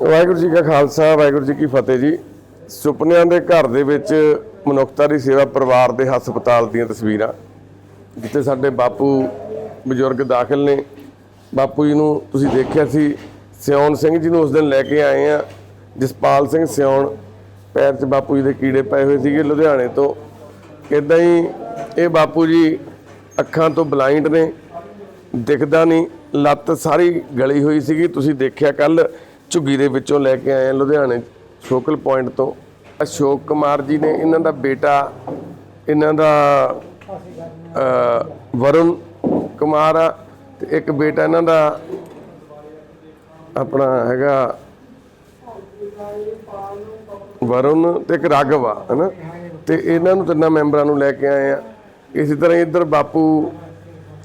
ਵਾਹਿਗੁਰੂ ਜੀ ਕਾ ਖਾਲਸਾ, ਵਾਹਿਗੁਰੂ ਜੀ ਕੀ ਫਤਿਹ ਜੀ। ਸੁਪਨਿਆਂ ਦੇ ਘਰ ਦੇ ਵਿੱਚ ਮਨੁੱਖਤਾ ਦੀ ਸੇਵਾ ਪਰਿਵਾਰ ਦੇ ਹਸਪਤਾਲ ਦੀਆਂ ਤਸਵੀਰਾਂ, ਜਿੱਥੇ ਸਾਡੇ ਬਾਪੂ ਬਜ਼ੁਰਗ ਦਾਖਲ ਨੇ। ਬਾਪੂ ਜੀ ਨੂੰ ਤੁਸੀਂ ਦੇਖਿਆ ਸੀ ਸਿਉਣ ਸਿੰਘ ਜੀ ਨੂੰ ਉਸ ਦਿਨ ਲੈ ਕੇ ਆਏ ਆ। ਜਸਪਾਲ ਸਿੰਘ ਸਿਉਣ ਪੈਰ 'ਚ ਬਾਪੂ ਜੀ ਦੇ ਕੀੜੇ ਪਏ ਹੋਏ ਸੀਗੇ ਲੁਧਿਆਣੇ ਤੋਂ। ਇਦਾਂ ਹੀ ਇਹ ਬਾਪੂ ਜੀ ਅੱਖਾਂ ਤੋਂ ਬਲਾਈਂਡ ਨੇ, ਦਿਖਦਾ ਨਹੀਂ। ਲੱਤ ਸਾਰੀ ਗਲੀ ਹੋਈ ਸੀਗੀ। ਤੁਸੀਂ ਦੇਖਿਆ ਕੱਲ ਝੁੱਗੀ ਦੇ ਵਿੱਚੋਂ ਲੈ ਕੇ ਆਏ ਆ ਲੁਧਿਆਣੇ ਫੋਕਲ ਪੁਆਇੰਟ ਤੋਂ। ਅਸ਼ੋਕ ਕੁਮਾਰ ਜੀ ਨੇ ਇਹਨਾਂ ਦਾ ਬੇਟਾ, ਇਹਨਾਂ ਦਾ ਵਰੁਣ ਕੁਮਾਰ ਆ ਤੇ ਇੱਕ ਬੇਟਾ ਇਹਨਾਂ ਦਾ ਆਪਣਾ ਹੈਗਾ ਵਰੁਣ ਤੇ ਇੱਕ ਰਾਘਵ ਆ, ਹਨਾ? ਤੇ ਇਹਨਾਂ ਨੂੰ ਤਿੰਨਾਂ ਮੈਂਬਰਾਂ ਨੂੰ ਲੈ ਕੇ ਆਏ ਆ। ਇਸੇ ਤਰ੍ਹਾਂ ਹੀ ਇੱਧਰ ਬਾਪੂ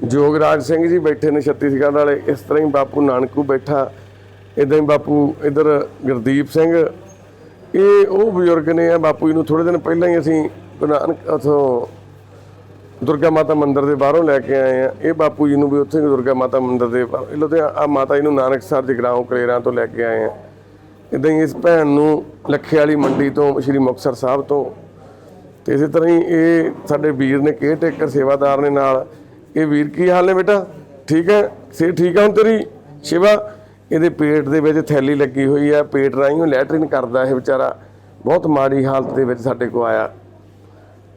ਜੋਗਰਾਜ ਸਿੰਘ ਜੀ ਬੈਠੇ ਨੇ ਛੱਤੀਸਗੜ੍ਹ ਵਾਲੇ, ਇਸ ਤਰ੍ਹਾਂ ਹੀ ਬਾਪੂ ਨਾਨਕੂ ਬੈਠਾ। ਇਦਾਂ ਹੀ ਬਾਪੂ ਇੱਧਰ ਗੁਰਦੀਪ ਸਿੰਘ, ਇਹ ਉਹ ਬਜ਼ੁਰਗ ਨੇ ਆ ਬਾਪੂ ਜੀ ਨੂੰ ਥੋੜੇ ਦਿਨ ਪਹਿਲਾਂ ਹੀ ਅਸੀਂ ਨਾਨਕ ਉਥੋਂ ਦੁਰਗਾ ਮਾਤਾ ਮੰਦਿਰ ਦੇ ਬਾਹਰੋਂ ਲੈ ਕੇ ਆਏ ਆ। ਇਹ ਬਾਪੂ ਜੀ ਨੂੰ ਵੀ ਉੱਥੇ ਦੁਰਗਾ ਮਾਤਾ ਮੰਦਿਰ ਦੇ ਬਾਹਰ- ਇਹ ਲੁਧਿਆਣਾ ਆ ਮਾਤਾ ਜੀ ਨੂੰ ਨਾਨਕਸਰ ਜਗਰਾਉਂ ਕਲੇਰਾਂ ਤੋਂ ਲੈ ਕੇ ਆਏ ਆ। ਇਦਾਂ ਹੀ ਇਸ ਭੈਣ ਨੂੰ ਲੱਖੇ ਵਾਲੀ ਮੰਡੀ ਤੋਂ, ਸ਼੍ਰੀ ਮੁਕਤਸਰ ਸਾਹਿਬ ਤੋਂ। ਤੇ ਇਸੇ ਤਰ੍ਹਾਂ ਹੀ ਇਹ ਸਾਡੇ ਵੀਰ ਨੇ ਕੇਅਰ ਟੇਕਰ ਸੇਵਾਦਾਰ ਨੇ ਨਾਲ। ਇਹ ਵੀਰ ਕੀ ਹਾਲ ਨੇ ਬੇਟਾ? ਠੀਕ ਹੈ? ਸੇ ਠੀਕ ਹੈ ਹੁਣ ਤੇਰੀ? ਸੇਵਾ ਇਹਦੇ ਪੇਟ ਦੇ ਵਿੱਚ ਥੈਲੀ ਲੱਗੀ ਹੋਈ ਆ, ਪੇਟ ਰਾਹੀਂ ਉਹ ਲੈਟਰਿਨ ਕਰਦਾ ਇਹ ਵਿਚਾਰਾ। ਬਹੁਤ ਮਾੜੀ ਹਾਲਤ ਦੇ ਵਿੱਚ ਸਾਡੇ ਕੋ ਆਇਆ।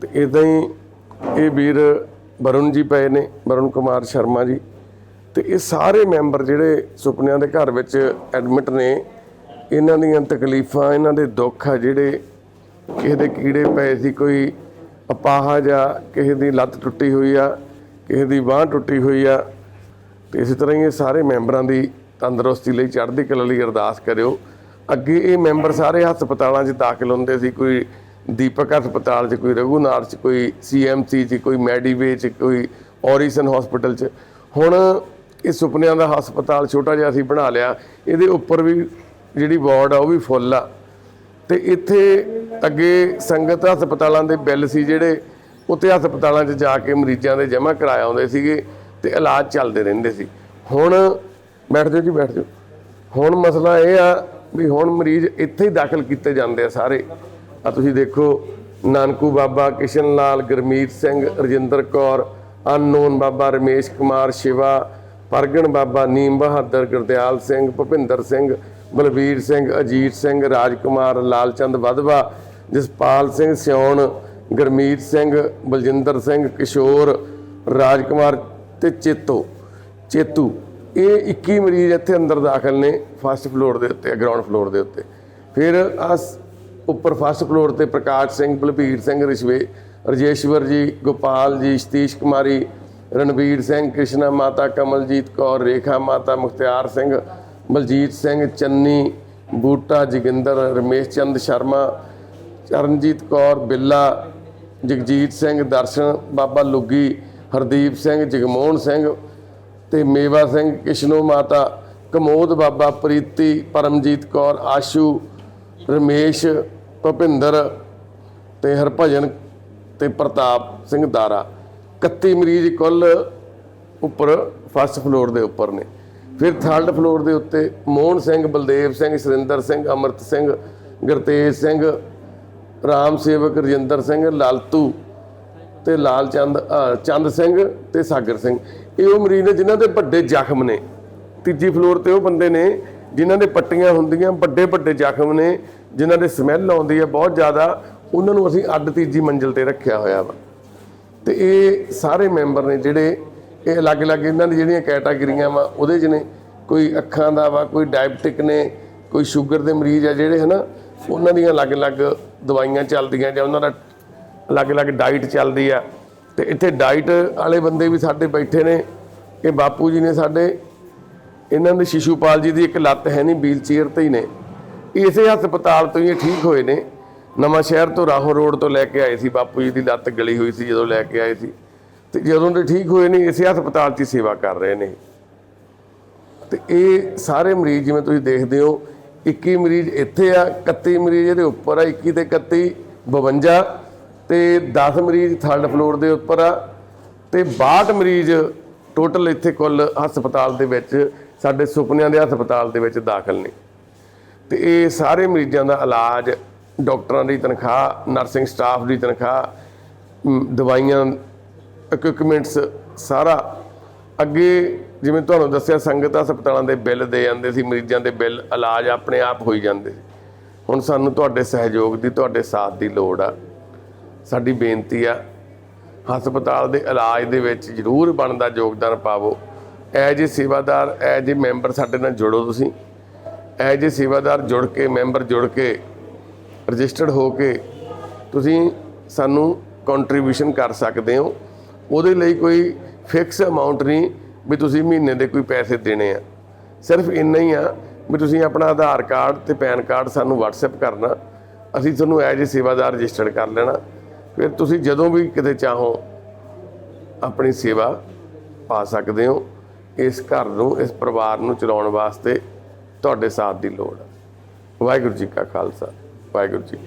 ਤੇ ਇਦਾਂ ਹੀ ਇਹ ਵੀਰ ਵਰੁਣ ਜੀ ਪਏ ਨੇ, ਵਰੁਣ ਕੁਮਾਰ ਸ਼ਰਮਾ ਜੀ। ਤੇ ਇਹ ਸਾਰੇ ਮੈਂਬਰ ਜਿਹੜੇ ਸੁਪਨਿਆਂ ਦੇ ਘਰ ਵਿੱਚ ਐਡਮਿਟ ਨੇ, ਇਹਨਾਂ ਦੀਆਂ ਤਕਲੀਫਾਂ, ਇਹਨਾਂ ਦੇ ਦੁੱਖ ਆ ਜਿਹੜੇ ਕਿਸੇ ਦੇ ਕੀੜੇ ਪਏ ਸੀ, ਕੋਈ ਅਪਾਹਜ ਆ ਕਿਸੇ ਦੀ ਲੱਤ ਟੁੱਟੀ ਹੋਈ ਆ, ਕਿਸੇ ਦੀ ਬਾਹ ਟੁੱਟੀ ਹੋਈ ਆ। ਤੇ ਇਸੇ ਤਰ੍ਹਾਂ ਹੀ ਇਹ ਸਾਰੇ ਮੈਂਬਰਾਂ ਦੀ ਤੰਦਰੁਸਤੀ ਲਈ ਚੜ੍ਹਦੀ ਕਲਾ ਲਈ ਅਰਦਾਸ ਕਰਿਓ। ਅੱਗੇ ਇਹ ਮੈਂਬਰ ਸਾਰੇ ਹਸਪਤਾਲਾਂ 'ਚ ਦਾਖਲ ਹੁੰਦੇ ਸੀ। ਕੋਈ ਦੀਪਕ ਹਸਪਤਾਲ 'ਚ, ਕੋਈ ਰਘੂਨਾਥ 'ਚ, ਕੋਈ ਸੀਐਮਸੀ 'ਚ, ਕੋਈ ਮੈਡੀਵੇ 'ਚ, ਕੋਈ ਔਰੀਸਨ ਹਸਪੀਟਲ 'ਚ। ਹੁਣ ਇਹ ਸੁਪਨਿਆਂ ਦਾ ਹਸਪਤਾਲ ਛੋਟਾ ਜਿਹਾ ਅਸੀਂ ਬਣਾ ਲਿਆ। ਇਹਦੇ ਉੱਪਰ ਵੀ ਜਿਹੜੀ ਵਾਰਡ ਆ, ਉਹ ਵੀ ਫੁੱਲ ਆ। ਤੇ ਇੱਥੇ ਅੱਗੇ ਸੰਗਤ ਹਸਪਤਾਲਾਂ ਦੇ ਬਿੱਲ ਸੀ ਜਿਹੜੇ ਉੱਥੇ ਹਸਪਤਾਲਾਂ 'ਚ ਜਾ ਕੇ ਮਰੀਜ਼ਾਂ ਦੇ ਜਮ੍ਹਾਂ ਕਰਾਏ ਆਉਂਦੇ ਸੀਗੇ ਤੇ ਇਲਾਜ ਚੱਲਦੇ ਰਹਿੰਦੇ ਸੀ। ਹੁਣ ਬੈਠ ਜਾਓ ਜੀ, ਬੈਠ ਜਾਓ। ਹੁਣ ਮਸਲਾ ਇਹ ਆ ਵੀ ਹੁਣ ਮਰੀਜ਼ ਇੱਥੇ ਹੀ ਦਾਖਲ ਕੀਤੇ ਜਾਂਦੇ ਆ ਸਾਰੇ। ਆ ਤੁਸੀਂ ਦੇਖੋ, ਨਾਨਕੂ ਬਾਬਾ, ਕਿਸ਼ਨ ਲਾਲ, ਗੁਰਮੀਤ ਸਿੰਘ, ਰਜਿੰਦਰ ਕੌਰ, ਅਨਨੋਨ ਬਾਬਾ, ਰਮੇਸ਼ ਕੁਮਾਰ, ਸ਼ਿਵਾ, ਪਰਗਣ ਬਾਬਾ, ਨੀਮ ਬਹਾਦਰ, ਗੁਰਦਿਆਲ ਸਿੰਘ, ਭੁਪਿੰਦਰ ਸਿੰਘ, ਬਲਬੀਰ ਸਿੰਘ, ਅਜੀਤ ਸਿੰਘ, ਰਾਜਕੁਮਾਰ, ਲਾਲਚੰਦ ਵਧਵਾ, ਜਸਪਾਲ ਸਿੰਘ ਸਿਉਣ ਗੁਰਮੀਤ ਸਿੰਘ, ਬਲਜਿੰਦਰ ਸਿੰਘ, ਕਿਸ਼ੋਰ, ਰਾਜਕੁਮਾਰ ਤੇ ਚੇਤੋ। ਚੇਤੂ ਇਹ 21 ਮਰੀਜ਼ ਇੱਥੇ ਅੰਦਰ ਦਾਖਲ ਨੇ ਫਸਟ ਫਲੋਰ ਦੇ ਉੱਤੇ ਗਰਾਊਂਡ ਫਲੋਰ ਦੇ ਉੱਤੇ। ਫਿਰ ਅਸ ਉੱਪਰ ਫਸਟ ਫਲੋਰ ਤੇ ਪ੍ਰਕਾਸ਼ ਸਿੰਘ, ਬਲਬੀਰ ਸਿੰਘ, ਰਿਸ਼ਵੇ, ਰਜੇਸ਼ਵਰ ਜੀ, ਗੋਪਾਲ ਜੀ, ਸਤੀਸ਼ ਕੁਮਾਰੀ ਰਣਵੀਰ ਸਿੰਘ, ਕ੍ਰਿਸ਼ਨਾ ਮਾਤਾ, ਕਮਲਜੀਤ ਕੌਰ, ਰੇਖਾ ਮਾਤਾ, ਮੁਖਤਿਆਰ ਸਿੰਘ, ਬਲਜੀਤ ਸਿੰਘ, ਚੰਨੀ, ਬੂਟਾ, ਜੋਗਿੰਦਰ, ਰਮੇਸ਼ ਚੰਦ ਸ਼ਰਮਾ, ਚਰਨਜੀਤ ਕੌਰ, ਬਿੱਲਾ, ਜਗਜੀਤ ਸਿੰਘ, ਦਰਸ਼ਨ, ਬਾਬਾ ਲੁੱਗੀ, ਹਰਦੀਪ ਸਿੰਘ, ਜਗਮੋਹਨ ਸਿੰਘ ਤੇ ਮੇਵਾ ਸਿੰਘ, ਕਿਸ਼ਨੋ ਮਾਤਾ, ਕਮੋਦ ਬਾਬਾ, ਪ੍ਰੀਤੀ, ਪਰਮਜੀਤ ਕੌਰ, ਆਸ਼ੂ, ਰਮੇਸ਼, ਭੁਪਿੰਦਰ ਤੇ ਹਰਭਜਨ ਤੇ ਪ੍ਰਤਾਪ ਸਿੰਘ ਦਾਰਾ। 31 ਮਰੀਜ਼ ਕੁੱਲ ਉੱਪਰ ਫਸਟ ਫਲੋਰ ਦੇ ਉੱਪਰ ਨੇ। ਫਿਰ ਥਰਡ ਫਲੋਰ ਦੇ ਉੱਤੇ ਮੋਹਨ ਸਿੰਘ, ਬਲਦੇਵ ਸਿੰਘ, ਸੁਰਿੰਦਰ ਸਿੰਘ, ਅਮਰਤ ਸਿੰਘ, ਗੁਰਤੇਜ ਸਿੰਘ, ਰਾਮ ਸੇਵਕ ਰਜਿੰਦਰ ਸਿੰਘ, ਲਾਲਤੂ ਤੇ ਲਾਲ ਚੰਦ ਚੰਦ ਸਿੰਘ ਤੇ ਸਾਗਰ ਸਿੰਘ। ਇਹ ਉਹ ਮਰੀਜ਼ ਨੇ ਜਿਨ੍ਹਾਂ ਦੇ ਵੱਡੇ ਜ਼ਖਮ ਨੇ। ਤੀਜੀ ਫਲੋਰ ਤੇ ਉਹ ਬੰਦੇ ਨੇ ਜਿਨ੍ਹਾਂ ਦੇ ਪੱਟੀਆਂ ਹੁੰਦੀਆਂ, ਵੱਡੇ ਵੱਡੇ ਜ਼ਖਮ ਨੇ, ਜਿਨ੍ਹਾਂ ਦੇ ਸਮੈਲ ਆਉਂਦੀ ਹੈ ਬਹੁਤ ਜ਼ਿਆਦਾ, ਉਹਨਾਂ ਨੂੰ ਅਸੀਂ ਅੱਡ ਤੀਜੀ ਮੰਜ਼ਿਲ ਤੇ ਰੱਖਿਆ ਹੋਇਆ ਵਾ। ਤੇ ਇਹ ਸਾਰੇ ਮੈਂਬਰ ਨੇ ਜਿਹੜੇ, ਇਹ ਅਲੱਗ-ਅਲੱਗ ਇਹਨਾਂ ਦੀ ਜਿਹੜੀਆਂ ਕੈਟਾਗਰੀਆਂ ਵਾ, ਉਹਦੇ 'ਚ ਨੇ। ਕੋਈ ਅੱਖਾਂ ਦਾ ਵਾ, ਕੋਈ ਡਾਇਬਟਿਕ ਨੇ, ਕੋਈ ਸ਼ੂਗਰ ਦੇ ਮਰੀਜ਼ ਆ ਜਿਹੜੇ ਹਨਾ, ਉਹਨਾਂ ਦੀਆਂ ਅਲੱਗ-ਅਲੱਗ ਦਵਾਈਆਂ ਚੱਲਦੀਆਂ ਜਾਂ ਉਹਨਾਂ ਦਾ ਅਲੱਗ-ਅਲੱਗ ਡਾਈਟ ਚੱਲਦੀ ਆ। ਤੇ ਇੱਥੇ ਡਾਈਟ ਵਾਲੇ ਬੰਦੇ ਵੀ ਸਾਡੇ ਬੈਠੇ ਨੇ ਕਿ ਬਾਪੂ ਜੀ ਨੇ ਸਾਡੇ, ਇਹਨਾਂ ਦੇ ਸ਼ਿਸ਼ੂਪਾਲ ਜੀ ਦੀ ਇੱਕ ਲੱਤ ਹੈ ਨਹੀਂ, ਵੀਲ ਚੇਅਰ ਤੇ ਹੀ ਨੇ। ਇਸੇ ਹਸਪਤਾਲ ਤੋਂ ਹੀ ਇਹ ਠੀਕ ਹੋਏ ਨੇ। ਨਵਾਂ ਸ਼ਹਿਰ ਤੋਂ ਰਾਹੋਂ ਰੋਡ ਤੋਂ ਲੈ ਕੇ ਆਏ ਸੀ ਬਾਪੂ ਜੀ ਦੀ ਲੱਤ ਗਲੀ ਹੋਈ ਸੀ ਜਦੋਂ ਲੈ ਕੇ ਆਏ ਸੀ। ਤੇ ਜਦੋਂ ਦੇ ਠੀਕ ਹੋਏ ਨੇ, ਇਸੇ ਹਸਪਤਾਲ 'ਚ ਹੀ ਸੇਵਾ ਕਰ ਰਹੇ ਨੇ। ਤੇ ਇਹ ਸਾਰੇ ਮਰੀਜ਼ ਜਿਵੇਂ ਤੁਸੀਂ ਦੇਖਦੇ ਹੋ 21 ਮਰੀਜ਼ ਇੱਥੇ ਆ 31 ਮਰੀਜ਼ ਇਹਦੇ ਉੱਪਰ ਆ 21 ਤੇ 31 52 ਤੇ 10 ਮਰੀਜ਼ ਥਰਡ ਫਲੋਰ ਦੇ ਉੱਪਰ ਆ ਤੇ 62 ਮਰੀਜ਼ ਟੋਟਲ ਇੱਥੇ ਕੁੱਲ ਹਸਪਤਾਲ ਦੇ ਵਿੱਚ, ਸਾਡੇ ਸੁਪਨਿਆਂ ਦੇ ਹਸਪਤਾਲ ਦੇ ਵਿੱਚ ਦਾਖਲ ਨੇ। ਤੇ ਇਹ ਸਾਰੇ ਮਰੀਜ਼ਾਂ ਦਾ ਇਲਾਜ ਡਾਕਟਰਾਂ ਦੀ ਤਨਖਾਹ ਨਰਸਿੰਗ ਸਟਾਫ ਦੀ ਤਨਖਾਹ ਦਵਾਈਆਂ ਇਕਵਿਪਮੈਂਟਸ ਸਾਰਾ ਅੱਗੇ ਜਿਵੇਂ ਤੁਹਾਨੂੰ ਦੱਸਿਆ ਸੰਗਤ ਹਸਪਤਾਲਾਂ ਦੇ ਬਿੱਲ ਦੇ ਜਾਂਦੇ ਸੀ, ਮਰੀਜ਼ਾਂ ਦੇ ਬਿੱਲ ਇਲਾਜ ਆਪਣੇ ਆਪ ਹੋਈ ਜਾਂਦੇ ਸੀ। ਹੁਣ ਸਾਨੂੰ ਤੁਹਾਡੇ ਸਹਿਯੋਗ ਦੀ, ਤੁਹਾਡੇ ਸਾਥ ਦੀ ਲੋੜ ਆ। ਸਾਡੀ ਬੇਨਤੀ ਆ, ਹਸਪਤਾਲ ਦੇ ਇਲਾਜ ਦੇ ਵਿੱਚ ਜ਼ਰੂਰ ਬਣਦਾ ਯੋਗਦਾਨ ਪਾਵੋ। ਐਜ ਏ ਸੇਵਾਦਾਰ ਐਜ ਏ ਮੈਂਬਰ ਸਾਡੇ ਨਾਲ ਜੁੜੋ ਤੁਸੀਂ। ਐਜ ਏ ਸੇਵਾਦਾਰ ਜੁੜ ਕੇ, ਮੈਂਬਰ ਜੁੜ ਕੇ, ਰਜਿਸਟਰਡ ਹੋ ਕੇ ਤੁਸੀਂ ਸਾਨੂੰ ਕੰਟਰੀਬਿਊਸ਼ਨ ਕਰ ਸਕਦੇ ਹੋ। ਉਹਦੇ ਲਈ ਕੋਈ ਫਿਕਸ ਅਮਾਉਂਟ ਨਹੀਂ ਵੀ ਤੁਸੀਂ ਮਹੀਨੇ ਦੇ ਕੋਈ ਪੈਸੇ ਦੇਣੇ ਆ। ਸਿਰਫ ਇੰਨਾ ਹੀ ਆ ਵੀ ਤੁਸੀਂ ਆਪਣਾ ਆਧਾਰ ਕਾਰਡ ਤੇ ਪੈਨ ਕਾਰਡ ਸਾਨੂੰ WhatsApp ਕਰਨਾ। ਅਸੀਂ ਤੁਹਾਨੂੰ ਐਜ ਏ ਸੇਵਾਦਾਰ ਰਜਿਸਟਰਡ ਕਰ ਲੈਣਾ। ਫਿਰ ਤੁਸੀਂ ਜਦੋਂ ਵੀ ਕਿਤੇ ਚਾਹੋ ਆਪਣੀ ਸੇਵਾ ਪਾ ਸਕਦੇ ਹੋ, ਇਸ ਘਰ ਨੂੰ, ਇਸ ਪਰਿਵਾਰ ਨੂੰ ਚਲਾਉਣ ਵਾਸਤੇ ਤੁਹਾਡੇ ਸਾਥ ਦੀ ਲੋੜ ਹੈ ਵਾਹਿਗੁਰੂ ਜੀ ਕਾ ਖਾਲਸਾ, ਵਾਹਿਗੁਰੂ ਜੀ